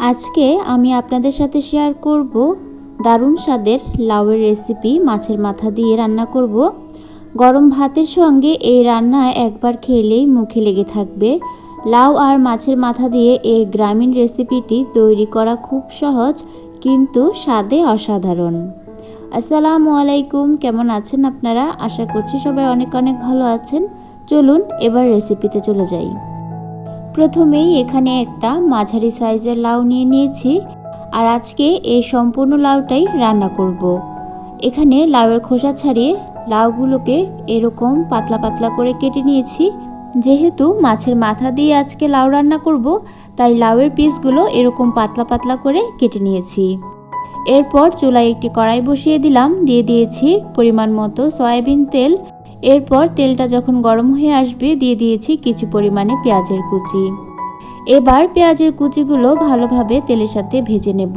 আজকে আমি আপনাদের সাথে শেয়ার করব দারুণ স্বাদের লাউয়ের রেসিপি মাছের মাথা দিয়ে রান্না করব। গরম ভাতের সঙ্গে এই রান্না একবার খেলেই মুখে লেগে থাকবে। লাউ আর মাছের মাথা দিয়ে এই গ্রামীণ রেসিপিটি তৈরি করা খুব সহজ, কিন্তু স্বাদে অসাধারণ। আসসালামু আলাইকুম, কেমন আছেন আপনারা? আশা করছি সবাই অনেক অনেক ভালো আছেন। চলুন এবার রেসিপিতে চলে যাই। প্রথমেই এখানে একটা মাঝারি সাইজের লাউ নিয়ে নিয়েছি, আর আজকে এই সম্পূর্ণ লাউটাই রান্না করব। এখানে লাউয়ের খোসা ছাড়িয়ে লাউগুলোকে এরকম পাতলা পাতলা করে কেটে নিয়েছি যেহেতু মাছের মাথা দিয়ে আজকে লাউ রান্না করব, তাই লাউয়ের পিসগুলো এরকম পাতলা পাতলা করে কেটে নিয়েছি এরপর চুলায় একটি কড়াই বসিয়ে দিলাম, দিয়ে দিয়েছি পরিমাণ মতো সয়াবিন তেল এরপর তেলটা যখন গরম হয়ে আসবে, দিয়ে দিয়েছি কিছু পরিমাণে পেঁয়াজের কুচি। এবার পেঁয়াজের কুচিগুলো ভালোভাবে তেলের সাথে ভেজে নেব।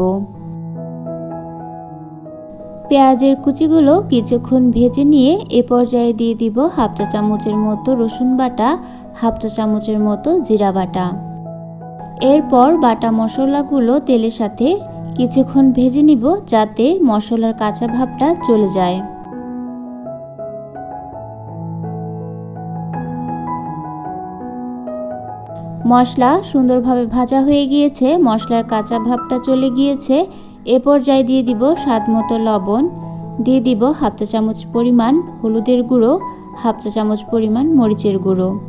পেঁয়াজের কুচিগুলো কিছুক্ষণ ভেজে নিয়ে এ পর্যায়ে দিয়ে দিব হাফ চা চামচের মতো রসুন বাটা, হাফ চা চামচের মতো জিরা বাটা। এরপর বাটা মশলাগুলো তেলের সাথে কিছুক্ষণ ভেজে নিব যাতে মশলার কাঁচা ভাবটা চলে যায়। মশলা সুন্দরভাবে ভাজা হয়ে গিয়েছে, মশলার কাঁচা ভাবটা চলে গিয়েছে। এ পর্যায়ে দিয়ে দিব স্বাদ মতো লবণ, দিয়ে দিব হাফ চা চামচ পরিমাণ হলুদের গুঁড়ো, হাফ চা চামচ পরিমাণ মরিচের গুঁড়ো।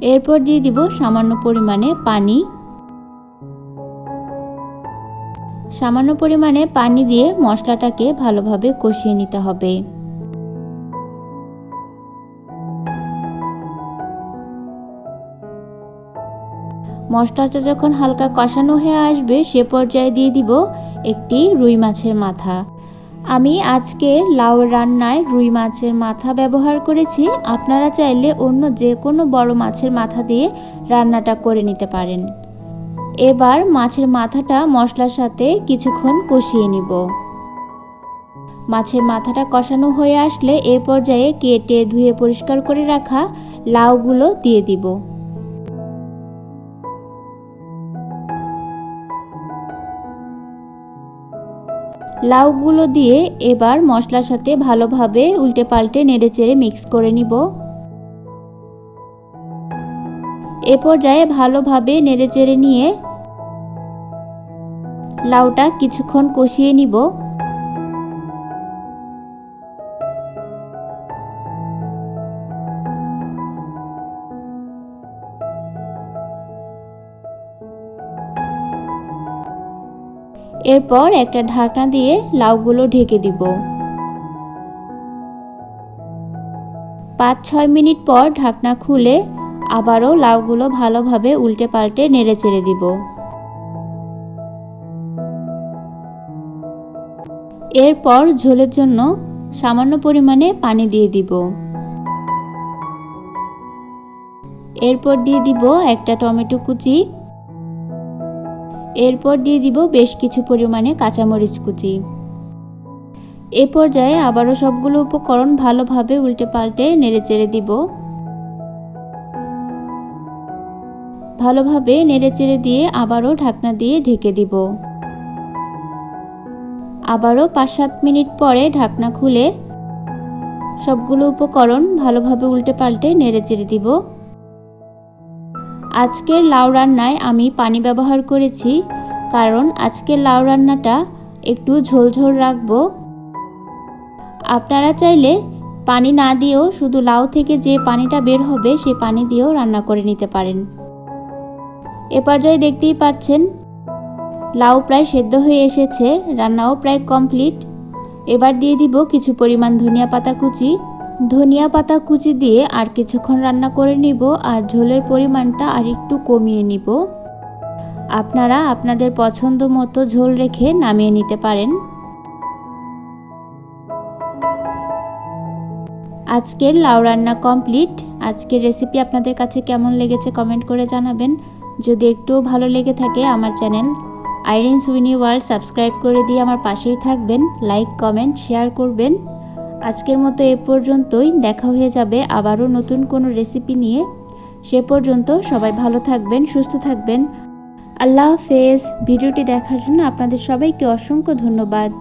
এরপর দিয়ে দিব সামান্য পরিমাণে পানি। সামান্য পরিমাণে পানি দিয়ে মশলাটাকে ভালোভাবে কষিয়ে নিতে হবে। মশলাটা যখন হালকা কষানো হয়ে আসবে, সে পর্যায়ে দিয়ে দিব একটি রুই মাছের মাথা। আমি আজকে লাউ রান্নায় রুই মাছের মাথা ব্যবহার করেছি। আপনারা চাইলে অন্য যে কোনো বড় মাছের মাথা দিয়ে রান্নাটা করে নিতে পারেন। এবার মাছের মাথাটা মশলার সাথে কিছুক্ষণ কষিয়ে নিব। মাছের মাথাটা কষানো হয়ে আসলে এ পর্যায়ে কেটে ধুয়ে পরিষ্কার করে রাখা লাউগুলো দিয়ে দিব। লাউগুলো দিয়ে এবার মশলার সাথে ভালোভাবে উল্টে পাল্টে নেড়ে চেড়ে মিক্স করে নিব। এ পর্যায়ে ভালোভাবে নেড়ে চেড়ে নিয়ে লাউটা কিছুক্ষণ কষিয়ে নিব। এরপর একটা ঢাকনা দিয়ে লাউগুলো ঢেকে দিব। পাঁচ ছয় মিনিট পর ঢাকনা খুলে আবারও লাউগুলো ভালোভাবে উল্টে পাল্টে নেড়ে চেড়ে দিব। এরপর ঝোলের জন্য সামান্য পরিমাণে পানি দিয়ে দিব। এরপর দিয়ে দিব একটা টমেটো কুচি এরপর দিয়ে দিব বেশ কিছু পরিমাণে কাঁচামরিচ কুচি। এ পর্যায়ে আবারও সবগুলো উপকরণ ভালোভাবে উল্টে পাল্টে নেড়ে চেড়ে দিব। ভালোভাবে নেড়ে চেড়ে দিয়ে আবারও ঢাকনা দিয়ে ঢেকে দিব। আবারও পাঁচ সাত মিনিট পরে ঢাকনা খুলে সবগুলো উপকরণ ভালোভাবে উল্টে পাল্টে নেড়ে চেড়ে দিব। আজকের লাউ রান্নায় আমি পানি ব্যবহার করেছি, কারণ আজকের লাউ রান্নাটা একটু ঝোলঝোল রাখব। আপনারা চাইলে পানি না দিয়েও শুধু লাউ থেকে যে পানিটা বের হবে সেই পানি দিয়েও রান্না করে নিতে পারেন। এ পর্যায়ে দেখতেই পাচ্ছেন, লাউ প্রায় সেদ্ধ হয়ে এসেছে, রান্নাও প্রায় কমপ্লিট। এবার দিয়ে দিব কিছু পরিমাণ ধনিয়া পাতা কুচি। ধনিয়া পাতা কুচি দিয়ে আর কিছুক্ষণ রান্না করে নিব আর ঝোলের পরিমাণটা আর একটু কমিয়ে নিব। আপনারা আপনাদের পছন্দ মতো ঝোল রেখে নামিয়ে নিতে পারেন। আজকের লাউ রান্না কমপ্লিট। আজকের রেসিপি আপনাদের কাছে কেমন লেগেছে কমেন্ট করে জানাবেন। যদি একটুও ভালো লেগে থাকে আমার channel Irene Sweeney world subscribe করে দিয়ে আমার পাশেই থাকবেন। লাইক, কমেন্ট, শেয়ার করবেন। আজকের মতো এ পর্যন্তই। দেখা হয়ে যাবে আবারও নতুন কোনো রেসিপি নিয়ে। সে পর্যন্ত সবাই ভালো থাকবেন, সুস্থ থাকবেন। আল্লাহ হাফেজ। ভিডিওটি দেখার জন্য আপনাদের সবাইকে অসংখ্য ধন্যবাদ।